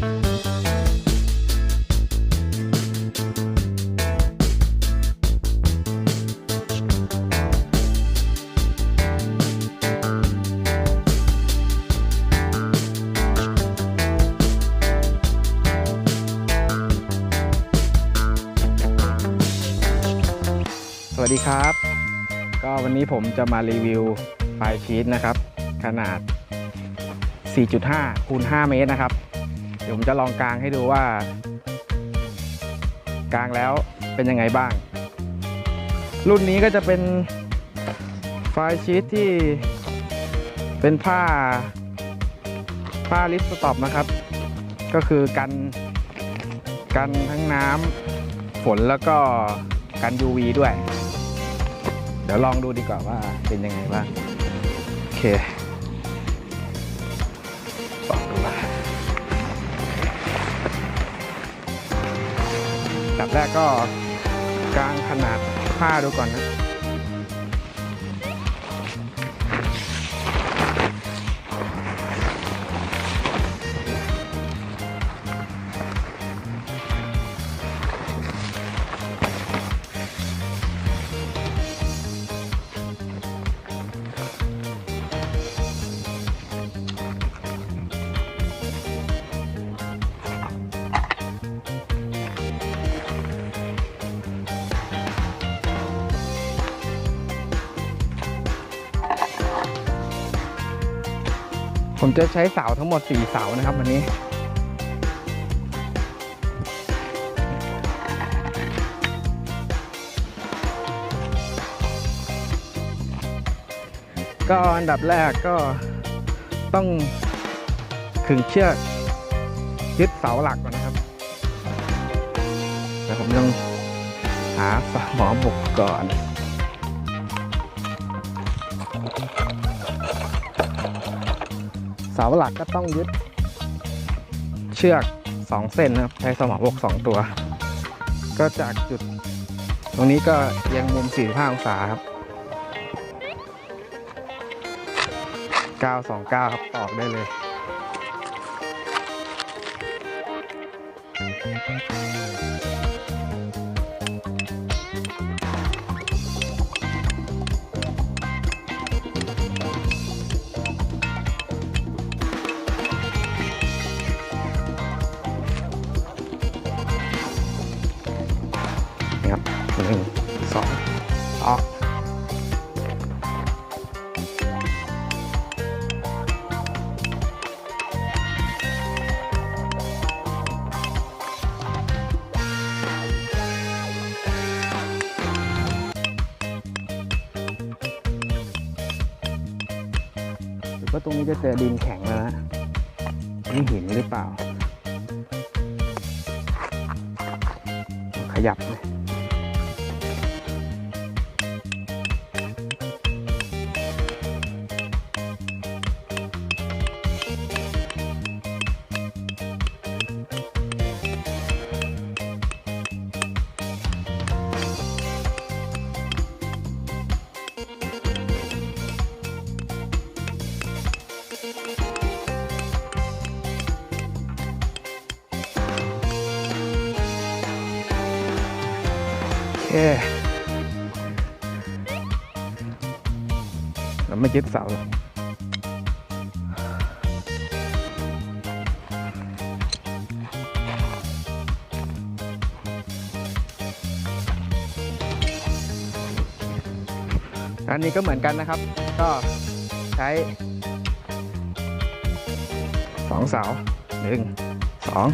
สวัสดีครับ ก็วันนี้ผมจะมารีวิวไฟล์ชีตนะครับ ขนาด 4.5คูณ5เมตรนะครับ ดี๋ยวผมจะลองกางให้ดูว่ากางแล้วเป็นยังไงบ้าง รุ่นนี้ก็จะเป็นไฟชีตที่เป็นผ้าผ้าลิปสต็อปนะครับ ก็คือกันกันทั้งน้ำฝนแล้วก็กัน UV ด้วย เดี๋ยวลองดูดีกว่าว่าเป็นยังไงบ้าง โอเค แรกก็กางขนาดผ้าดูก่อนนะ ผมจะใช้เสาทั้งหมด 4 เสานะครับวันนี้ ก็อันดับแรกก็ต้องขึงเชือกยึดเสาหลักก่อนนะครับแต่ผมต้องหาฝาหมอบุกก่อน เสาหลักก็ต้องยึด เชือก 2 เส้นนะครับ ใช้สมอบก 2 ตัว ก็จากจุด ตรงนี้ก็เอียงมุม 45 องศาครับ 929 ครับตอกได้เลยนะ หนึ่งสองออกหรือว่าตรงนี้จะเจอดินแข็งแล้วนะนี่หินหรือเปล่า ขยับเลย เราไม่ยึดเสาอันนี้ก็เหมือนกันนะครับ ก็ใช้สองเสาหนึ่งสอง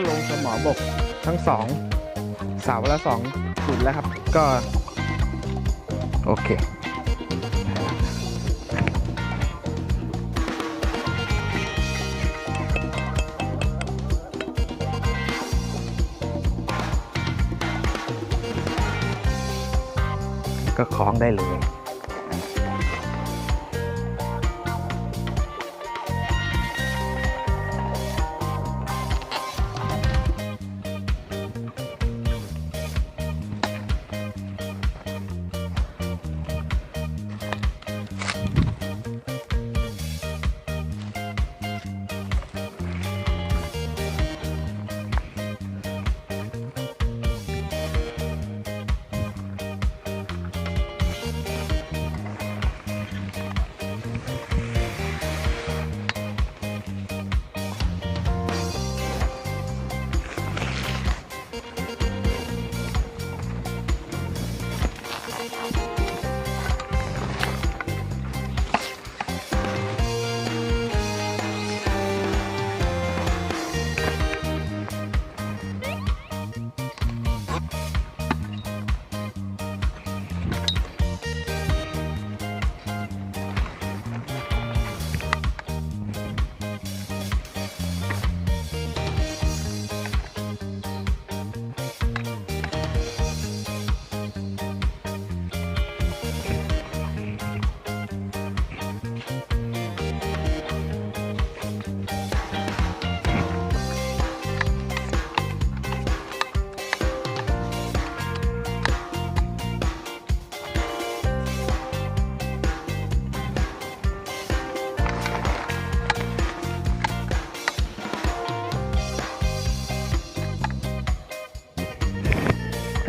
ก็ลงสมอบกทั้งสองสาวละสองจุดแล้วครับ ก็ โอเคก็คล้องได้เลย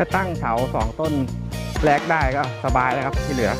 ถ้าตั้งเสาสองต้นแลกได้ก็สบายแล้วครับที่เหลือ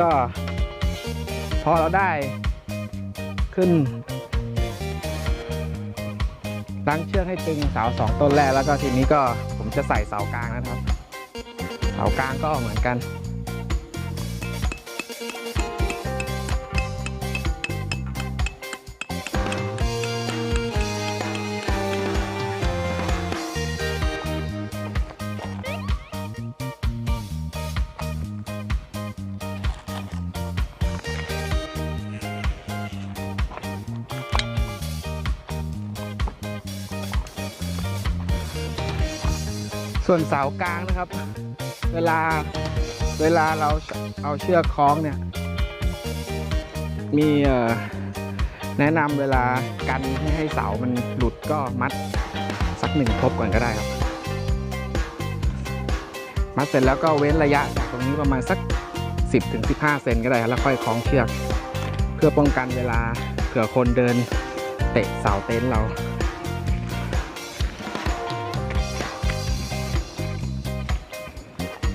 ก็พอเราได้ขึ้น ตั้งเชือกให้ตึงเสาสองต้นแรกแล้วก็ทีนี้ก็ผมจะใส่เสากลางนะครับ เสากลางก็เหมือนกัน ส่วนเสากลางนะครับ เวลาเวลาเราเอาเชือกคล้องเนี่ย มีแนะนำเวลากันไม่ให้เสามันหลุดก็มัดสักหนึ่งทบก่อนก็ได้ครับ มัดเสร็จแล้วก็เว้นระยะจากตรงนี้ประมาณสัก 10-15ถึง15เซนก็ได้แล้วค่อยคล้องเชือก เพื่อป้องกันเวลาเผื่อคนเดินเตะเสาเต็นท์เรา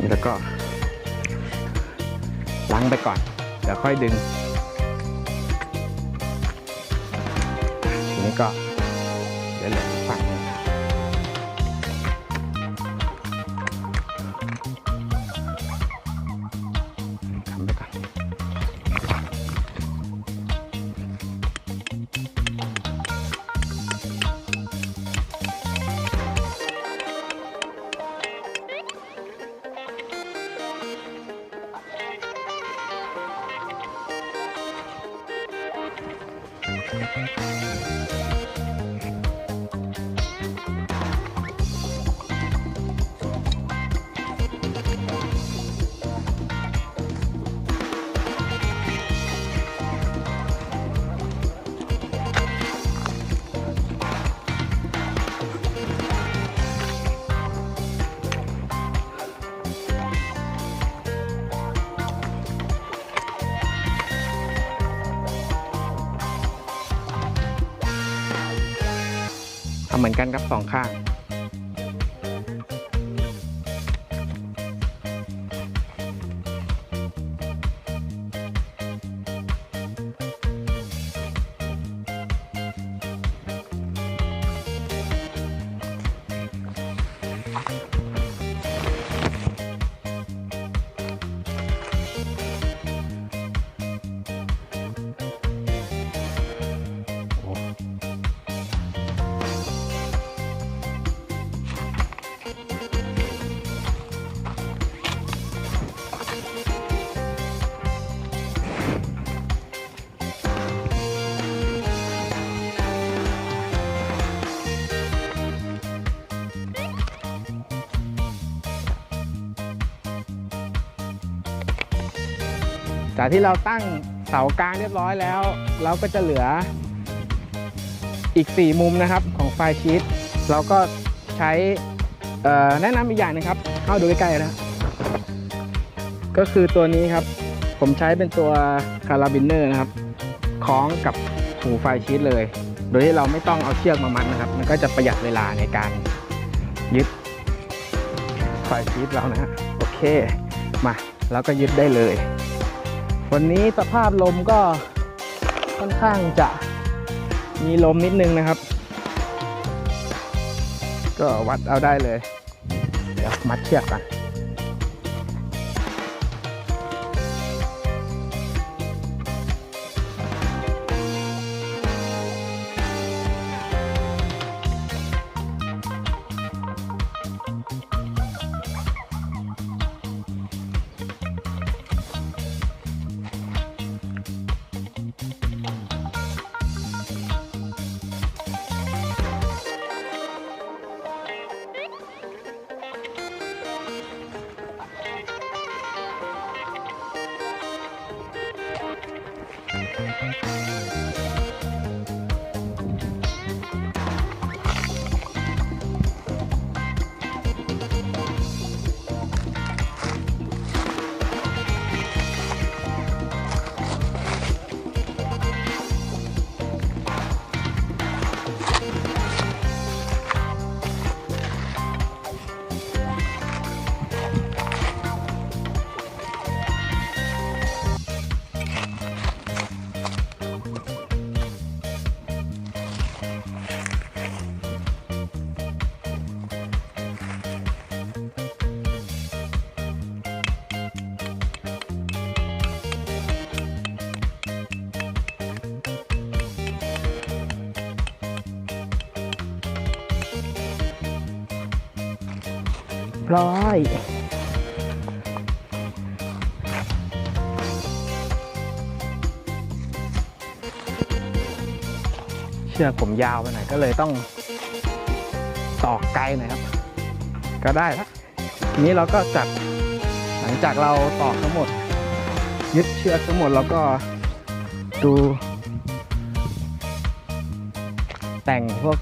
แล้วก็ล้างไปก่อนเดี๋ยวค่อยดึงทีนี้ก็ เหมือนกันครับสองข้างากที่เราตั้งเสากลางเรียบร้อยแล้ว เราก็จะเหลืออีก 4 มุมนะครับของไฟชีตเราก็ใช้แนะนำอีกอย่างนึงครับ เข้าดูใกล้ๆนะก็คือตัวนี้ครับ ผมใช้เป็นตัวคาราบินเนอร์นะครับคล้องกับหูไฟชีตเลย โดยที่เราไม่ต้องเอาเชือกมามัดนะครับ มันก็จะประหยัดเวลาในการยึดไฟชีตเรานะฮะโอเคมาแล้วก็ยึดได้เลย วันนี้สภาพลมก็ค่อนข้างจะมีลมนิดนึงนะครับ ก็วัดเอาได้เลย เดี๋ยวมัดเชือกกัน ร้อย เชือกผมยาวไปหน่อยก็เลยต้องตอกไกลหน่อยครับ ก็ได้ละทีนี้เราก็จัดหลังจากเราตอกทั้งหมด ยึดเชือกทั้งหมดแล้วก็ดูแต่งพวก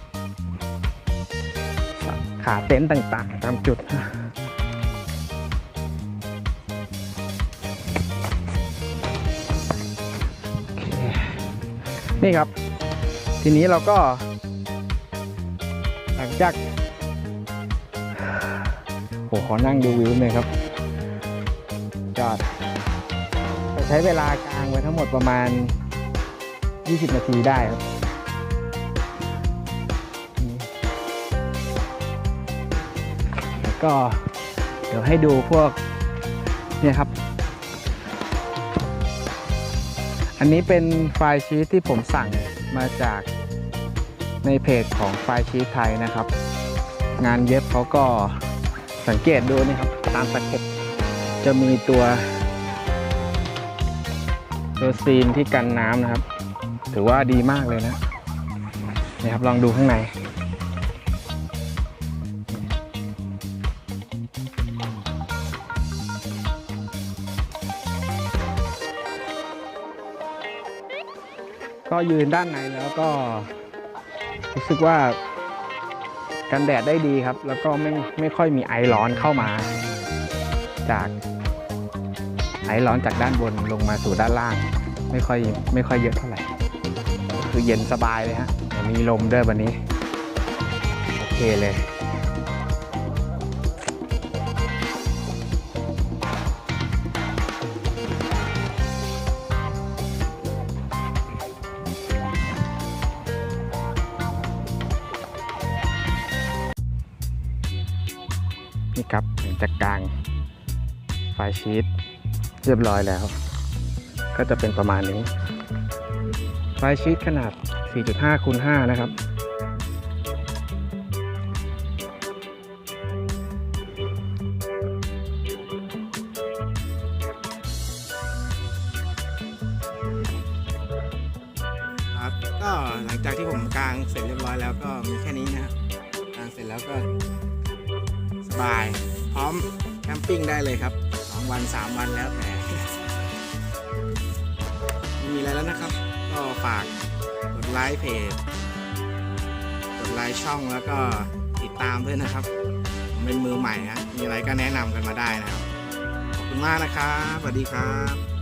ขาเต็นท์ต่างๆ ตามจุดโอ นี่ครับ ทีนี้เราก็ หลังจากโหขอนั่งดูวิวหน่อยครับจอดจะใช้เวลากลางไว้ทั้งหมดประมาณ 20 นาทีได้ครับแล้วก็เดี๋ยวให้ดูพวกเนี่ยครับ อันนี้เป็นไฟล์ชีตที่ผมสั่งมาจากในเพจของไฟล์ชีตไทยนะครับ งานเย็บเขาก็สังเกตดูนี่ครับ ตามสเก็ตจะมีตัวตัวซีนที่กันน้ำนะครับ ถือว่าดีมากเลยนะนี่ครับลองดูข้างใน ก็ยืนด้านในแล้วก็รู้สึกว่ากันแดดได้ดีครับ แล้วก็ไม่ไม่ค่อยมีไอร้อนเข้ามา จากไอร้อนจากด้านบนลงมาสู่ด้านล่าง ไม่ค่อยไม่ค่อยเยอะเท่าไหร่คือเย็นสบายเลยฮะมีลมด้วยวันนี้ โอเคเลย ไฟชีตเรียบร้อยแล้ว ก็จะเป็นประมาณนี้ไฟชีตขนาด 4.5คูณ5นะครับ ไลค์เพจ กดไลค์ช่องแล้วก็ติดตามด้วยนะครับ เป็นมือใหม่ฮะมีอะไรก็แนะนำกันมาได้นะครับ ขอบคุณมากนะครับ สวัสดีครับ